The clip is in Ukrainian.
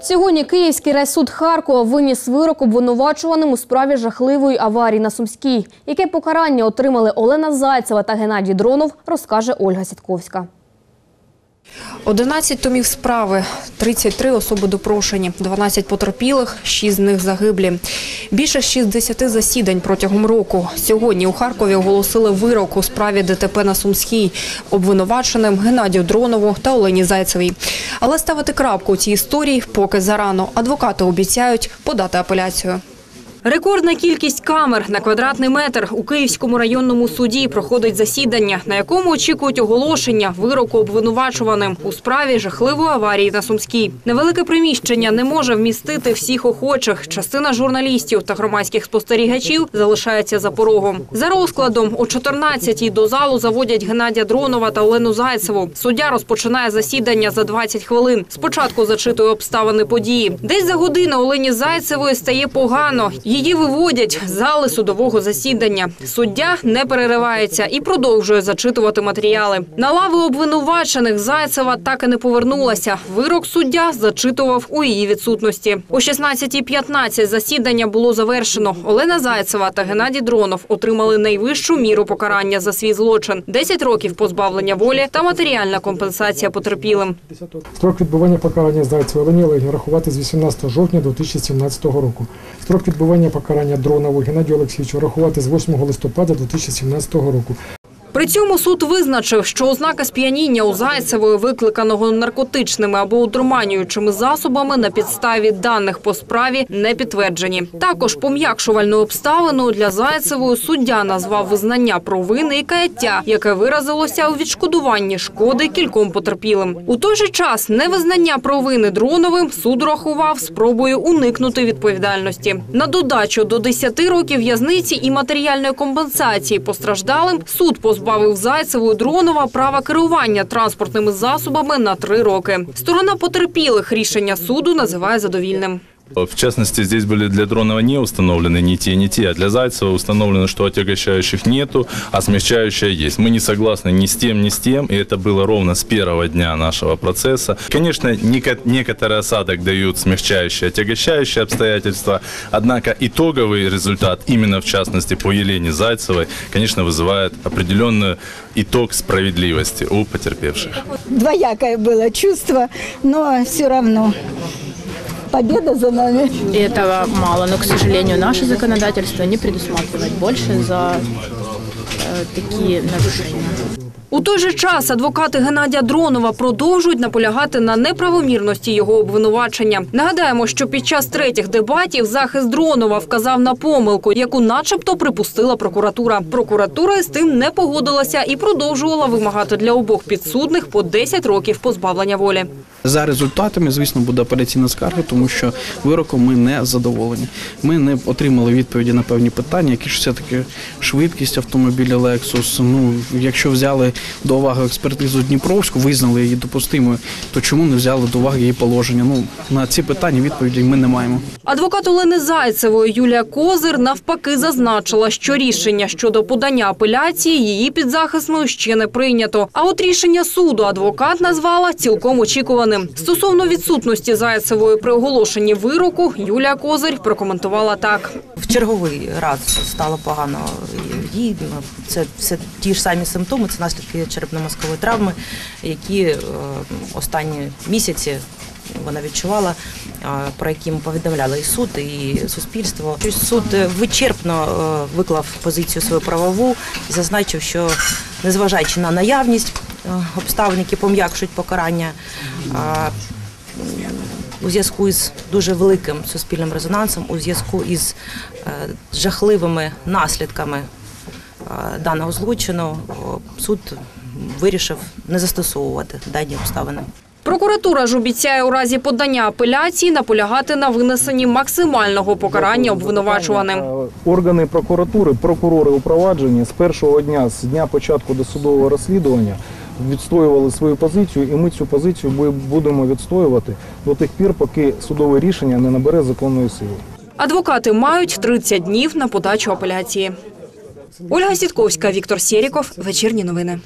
Сьогодні Київський райсуд Харкова виніс вирок обвинувачуваним у справі жахливої аварії на Сумській. Яке покарання отримали Олена Зайцева та Геннадій Дронов, розкаже Ольга Сітковська. 11 томів справи, 33 особи допрошені, 12 потерпілих, 6 з них загиблі. Більше 60 засідань протягом року. Сьогодні у Харкові оголосили вирок у справі ДТП на Сумській, обвинуваченим Геннадію Дронову та Олені Зайцевій. Але ставити крапку у цій історії поки зарано. Адвокати обіцяють подати апеляцію. Рекордна кількість камер на квадратний метр у Київському районному суді проходить засідання, на якому очікують оголошення вироку обвинувачуваним у справі жахливої аварії на Сумській. Невелике приміщення не може вмістити всіх охочих. Частина журналістів та громадських спостерігачів залишається за порогом. За розкладом о 14-й до залу заводять Геннадія Дронова та Олену Зайцеву. Суддя розпочинає засідання за 20 хвилин. Спочатку зачитує обставини події. Десь за годину Олені Зайцевої стає погано. Її виводять зали судового засідання. Суддя не переривається і продовжує зачитувати матеріали. На лави обвинувачених Зайцева так і не повернулася. Вирок суддя зачитував у її відсутності. О 16.15 засідання було завершено. Олена Зайцева та Геннадій Дронов отримали найвищу міру покарання за свій злочин: 10 років позбавлення волі та матеріальна компенсація потерпілим. Строк відбування покарання Зайцевої Олені Олегівні рахувати з 18 жовтня 2017 року. Строк відбування покарання Дронову Геннадію Олексійовичу рахувати з 8 листопада 2017 року. При цьому суд визначив, що ознаки сп'яніння у Зайцевої, викликаного наркотичними або удурманюючими засобами на підставі даних по справі, не підтверджені. Також пом'якшувальною обставиною для Зайцевої суддя назвав визнання провини і каяття, яке виразилося у відшкодуванні шкоди кільком потерпілим. У той же час невизнання провини Дроновим суд рахував спробою уникнути відповідальності. На додачу до 10 років в'язниці і матеріальної компенсації постраждалим суд позбавив Зайцеву і Дронова права керування транспортними засобами на три роки. Сторона потерпілих рішення суду називає задовільним. В частности, здесь были для Дронова не установлены ни те, ни те, а для Зайцева установлено, что отягощающих нету, а смягчающая есть. Мы не согласны ни с тем, ни с тем, и это было ровно с первого дня нашего процесса. Конечно, неко- некоторый осадок дают смягчающие, отягощающие обстоятельства, однако итоговый результат, именно в частности по Елене Зайцевой, конечно, вызывает определенный итог справедливости у потерпевших. двоякое было чувство, но все равно победа за нами. И этого мало, но, к сожалению, наше законодательство не предусматривает больше за э, такие нарушения. У той же час адвокати Геннадія Дронова продовжують наполягати на неправомірності його обвинувачення. Нагадаємо, що під час третіх дебатів захист Дронова вказав на помилку, яку начебто припустила прокуратура. Прокуратура з тим не погодилася і продовжувала вимагати для обох підсудних по 10 років позбавлення волі. За результатами, звісно, буде апеляційна скарга, тому що вироком ми не задоволені. Ми не отримали відповіді на певні питання, які ж все-таки швидкість автомобіля Lexus. Ну, якщо взяли до уваги експертизу Дніпровську, визнали її допустимою, то чому не взяли до уваги її положення? Ну на ці питання відповіді ми не маємо. Адвокат Олени Зайцевої Юлія Козир навпаки зазначила, що рішення щодо подання апеляції її підзахисною ще не прийнято. А от рішення суду адвокат назвала цілком очікуваним. Стосовно відсутності Зайцевої при оголошенні вироку, Юлія Козир прокоментувала так. в черговий раз стало погано їй. Ну, Це все ті ж самі симптоми, це наслідки черепно-мозкової травми, які е, останні місяці вона відчувала, е, про які ми повідомляли і суд, і суспільство. Суд вичерпно е, виклав позицію свою правову зазначив, що незважаючи на наявність обставин, які пом'якшують покарання. е, у зв'язку із дуже великим суспільним резонансом, у зв'язку із е, жахливими наслідками е, даного злочину, суд вирішив не застосовувати дані обставини. Прокуратура ж обіцяє у разі подання апеляції наполягати на винесенні максимального покарання обвинувачуваним. Е, Органи прокуратури, прокурори у провадженні з першого дня, з дня початку досудового розслідування, відстоювали свою позицію, і ми цю позицію будемо відстоювати до тих пір, поки судове рішення не набере законної сили. Адвокати мають 30 днів на подачу апеляції. Ольга Сітковська, Віктор Сєріков. Вечірні новини.